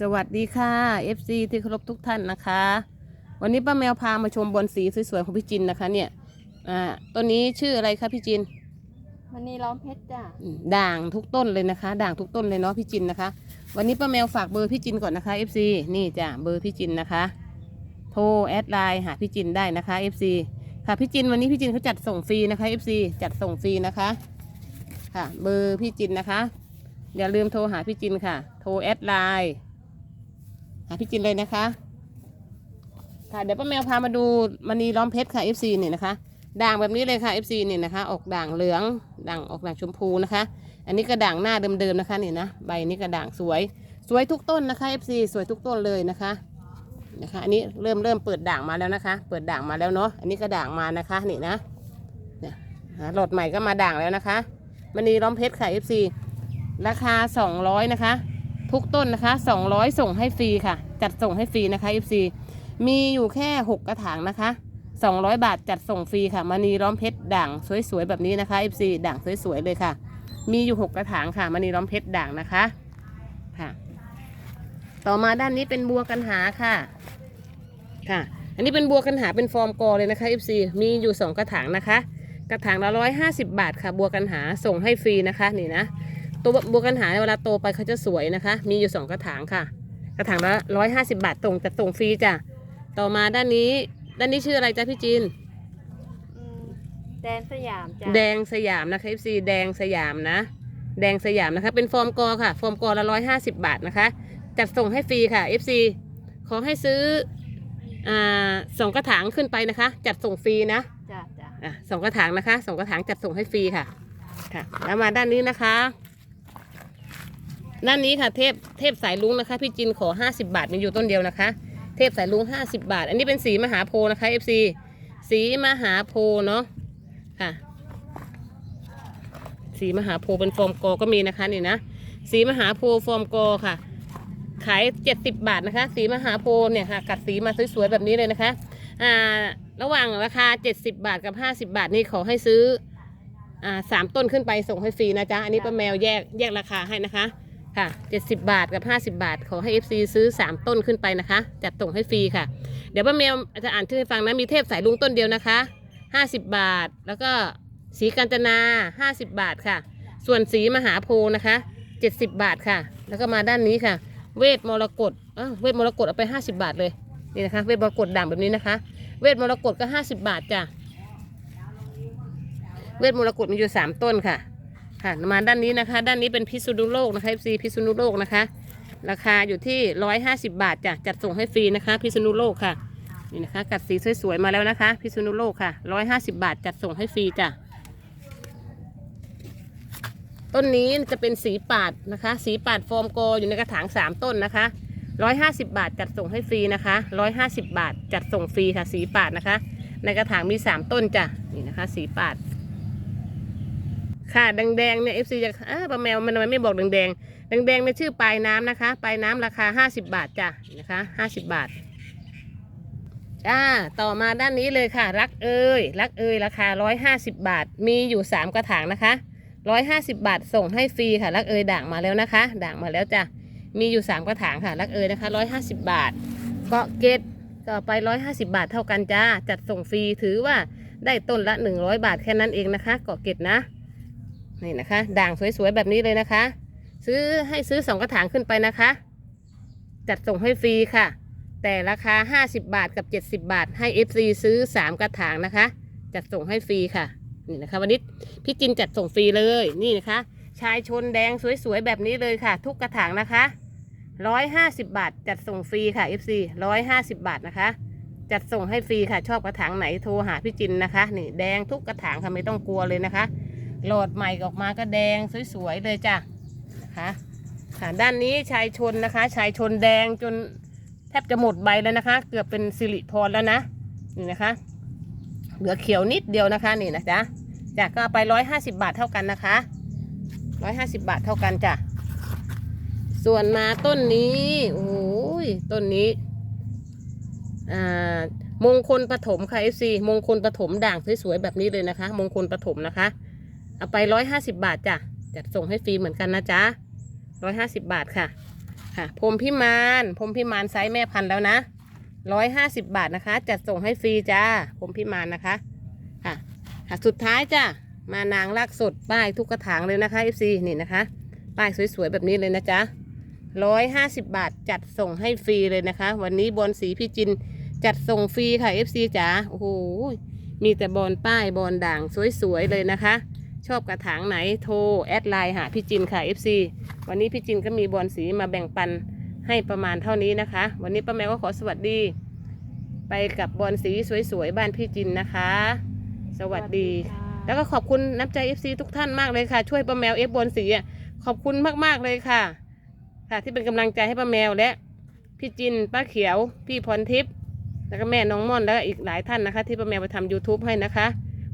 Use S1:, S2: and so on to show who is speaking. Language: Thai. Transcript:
S1: สวัสดีค่ะ FC ที่เคารพทุกท่านนะคะ วันนี้ป้าแมวพามาชมบอนสีสวยๆของพี่จินนะคะ เนี่ยอ่าต้นนี้ชื่ออะไรคะพี่จิน
S2: มันนี่ล้อมเพชรจ้ะ
S1: อืมด่างทุกต้นเลยนะคะ ด่างทุกต้นเลยเนาะพี่จินนะคะ วันนี้ป้าแมวฝากเบอร์พี่จินก่อนนะคะ FC นี่จ้ะเบอร์พี่จินนะคะ โทรแอดไลน์หาพี่จินได้นะคะ FC ค่ะพี่จินวันนี้พี่จินเขาจัดส่งฟรีนะคะ FC จัดส่งฟรีนะคะค่ะเบอร์พี่จินนะคะ อย่าลืมโทรหาพี่จินค่ะ โทรแอดไลน์ หาพี่จินเลยนะคะ ค่ะเดี๋ยวป้าแมวพามาดูมณีล้อมเพชรค่ะ FC นี่นะคะ ด่างแบบนี้เลยค่ะ FC นี่นะคะ ออกด่างเหลือง ด่างออกด่างชมพูนะคะ อันนี้ก็ด่างหน้าเดิมๆนะคะนี่นะใบนี้ก็ด่างสวย สวยทุกต้นนะคะ FC สวยทุกต้นเลยนะคะนะคะอันนี้เริ่มเริ่มเปิดด่างมาแล้วนะคะ เปิดด่างมาแล้วเนาะอันนี้ก็ด่างมานะคะนี่นะเนี่ยหาหลอดใหม่ก็มาด่างแล้วนะคะมณีล้อมเพชรค่ะ FC ราคา 200 นะคะ ทุกต้นนะคะ 200 ส่งให้ฟรีค่ะ จัดส่งให้ฟรีนะคะ FC มีอยู่แค่ 6 กระถางนะคะ 200 บาทจัดส่งฟรีค่ะมณีล้อมเพชรด่างสวยๆแบบนี้นะคะ FC ด่างสวยๆเลยค่ะ มีอยู่ 6 กระถางค่ะมณีล้อมเพชรด่างนะคะค่ะ ต่อมาด้านนี้เป็นบัวกันหาค่ะค่ะ อันนี้เป็นบัวกันหาเป็นฟอร์มกอเลยนะคะ FC มีอยู่ 2 กระถางนะคะ กระถางละร้อยห้าสิบบาทค่ะ บัวกันหาส่งให้ฟรีนะคะนี่นะ ตัวบัวกันหาเวลาโตไปเขาจะสวยนะคะ มีอยู่สองกระถางค่ะ กระถางละร้อยห้าสิบาทตรงจะส่งฟรีจ้ะต่อมาด้านนี้ ด้านนี้ชื่ออะไรจ๊ะพี่จิน
S2: อืมแดนสยามจ้ะ
S1: แดงสยามนะคะ FC แดงสยามนะ แดงสยามนะคะ เป็นฟอร์มกอค่ะ ฟอร์มกอละร้อยห้าสิบบาทนะคะ จัดส่งให้ฟรีค่ะ FC ขอให้ซื้ออ่าสองกระถางขึ้นไปนะคะ จัดส่งฟรีนะ
S2: จ้ะจ้ะ
S1: อะสองกระถางนะคะสองกระถางจัดส่งให้ฟรีค่ะค่ะแล้วมาด้านนี้นะคะ ด้านนี้ค่ะเทพเทพสายลุงนะคะ พี่จินขอ 50 บาทมีอยู่ต้นเดียวนะคะ เทพสายลุง 50 บาท อันนี้เป็นสีมหาโพนะคะ FC สีมหาโพเนาะค่ะ สีมหาโพเป็นฟอร์มกอก็มีนะคะนี่นะสีมหาโพฟอร์มกอค่ะ ขาย 70 บาทนะคะ สีมหาโพเนี่ยค่ะ กัดสีมาสวยๆแบบนี้เลยนะคะอ่าระหว่างราคา 70 บาทกับ 50 บาทนี่ขอให้ซื้ออ่าสามต้นขึ้นไปส่งให้ฟรีนะจ๊ะอันนี้ป้าแมวแยกแยกราคาให้นะคะ ค่ะ 70 บาทกับ 50 บาท ขอให้ FC ซื้อ 3 ต้นขึ้นไปนะคะ จัดส่งให้ฟรีค่ะ เดี๋ยวป้าแมวจะอ่านชื่อให้ฟังนะ มีเทพสายลุงต้นเดียวนะคะ 50 บาท แล้วก็สีกัญจนา 50 บาทค่ะ ส่วนสีมหาโพธิ์นะคะ 70 บาทค่ะ แล้วก็มาด้านนี้ค่ะ เวทมรกตเอ้าเวทมรกตเอาไป 50 บาทเลย นี่นะคะ เวทมรกตด่างแบบนี้นะคะ เวทมรกตก็ 50 บาทจ้ะ เวทมรกตมีอยู่ 3 ต้นค่ะ ค่ะมาด้านนี้นะคะ ด้านนี้เป็นพิษณุโลกนะคะ FC พิษณุโลกนะคะ ราคาอยู่ที่ 150 บาทจ้ะจัดส่งให้ฟรีนะคะ พิษณุโลกค่ะนี่นะคะ กัดสีสวยๆมาแล้วนะคะ พิษณุโลกค่ะ 150 บาทจัดส่งให้ฟรีจ้ะต้นนี้จะเป็นสีปาดนะคะ สีปาดฟอร์มโกอยู่ในกระถาง 3 ต้นนะคะ 150 บาทจัดส่งให้ฟรีนะคะ 150 บาทจัดส่งฟรีค่ะ สีปาดนะคะ ในกระถางมี 3 ต้นจ้ะนี่นะคะ สีปาด ค่ะแดงๆเนี่ย FC จะอ้าป้าแมวมันทำไมไม่บอกแดงๆแดงๆเนี่ยชื่อปลายน้ำนะคะ ปลายน้ำราคา50บาทจ้ะนี่นะคะ50บาทจ้าต่อมาด้านนี้เลยค่ะ รักเอ่ยรักเอ่ยราคา150บาท มีอยู่3กระถางนะคะ150บาทส่งให้ฟรีค่ะ รักเอ่ยด่างมาแล้วนะคะ ด่างมาแล้วจ้ะมีอยู่3กระถางค่ะ รักเอ่ยนะคะ150บาทเกาะเกตก็ไป150บาทเท่ากันจ้าจัดส่งฟรีถือว่าได้ต้นละ100บาทแค่นั้นเองนะคะ เกาะเกตนะ นี่นะคะ ด่างสวยๆแบบนี้เลยนะคะ ซื้อให้ซื้อสองกระถางขึ้นไปนะคะ จัดส่งให้ฟรีค่ะ แต่ราคา 50 บาทกับ 70 บาท ให้ FC ซื้อ 3 กระถางนะคะ จัดส่งให้ฟรีค่ะ นี่นะคะวันนี้พี่จินจัดส่งฟรีเลยนี่นะคะ ชายชนแดงสวยๆแบบนี้เลยค่ะ ทุกกระถางนะคะ150บาท จัดส่งฟรีค่ะ FC 150บาทนะคะ จัดส่งให้ฟรีค่ะ ชอบกระถางไหนโทรหาพี่จินนะคะ นี่แดงทุกกระถางค่ะไม่ต้องกลัวเลยนะคะ หลดใหม่ออกมาก็แดงสวยๆเลยจ้ะนะคะค่ะด้านนี้ชายชนนะคะ ชายชนแดงจนแทบจะหมดใบแล้วนะคะ เกือบเป็นสิริพรแล้วนะนี่นะคะ เหลือเขียวนิดเดียวนะคะนี่นะจ๊ะจ้ะก็ไปร้อยห้าสิบบาทเท่ากันนะคะร้อยห้าสิบบาทเท่ากันจ้ะส่วนมาต้นนี้โอ้ยต้นนี้อ่ามงคลปฐมค่ะ FC มงคลปฐมด่างสวยๆแบบนี้เลยนะคะ มงคลปฐมนะคะ เอาไปร้อยห้าสิบบาทจ้ะจัดส่งให้ฟรีเหมือนกันนะจ๊ะร้อยห้าสิบบาทค่ะ ค่ะพรมพิมานพรมพิมานไซส์แม่พันธุ์แล้วนะร้อยห้าสิบบาทนะคะ จัดส่งให้ฟรีจ้าพรมพิมานนะคะ ค่ะ ค่ะสุดท้ายจ้ะมานางลากสดป้ายทุกกระถางเลยนะคะ FC นี่นะคะ ป้ายสวยๆแบบนี้เลยนะจ๊ะร้อยห้าสิบบาทจัดส่งให้ฟรีเลยนะคะ วันนี้บอลสีพี่จินจัดส่งฟรีค่ะ FC จ๋าโอ้โหมีแต่บอลป้ายบอลด่างสวยๆเลยนะคะ ชอบกระถางไหนโทรแอดไลน์หาพี่จินค่ะ FC วันนี้พี่จินก็มีบอลสีมาแบ่งปันให้ประมาณเท่านี้นะคะ วันนี้ป้าแมวก็ขอสวัสดี ไปกับบอลสีสวยๆบ้านพี่จินนะคะ สวัสดี
S2: ค่ะ
S1: แล้วก็ขอบคุณน้ำใจ FC ทุกท่านมากเลยค่ะ ช่วยป้าแมวเอฟบอลสีอะขอบคุณมากๆเลยค่ะ ค่ะที่เป็นกำลังใจให้ป้าแมวและพี่จินป้าเขียว พี่พรทิพย์แล้วก็แม่น้องม่อนแล้วก็อีกหลายท่านนะคะ ที่ป้าแมวไปทำ YouTube ให้นะคะ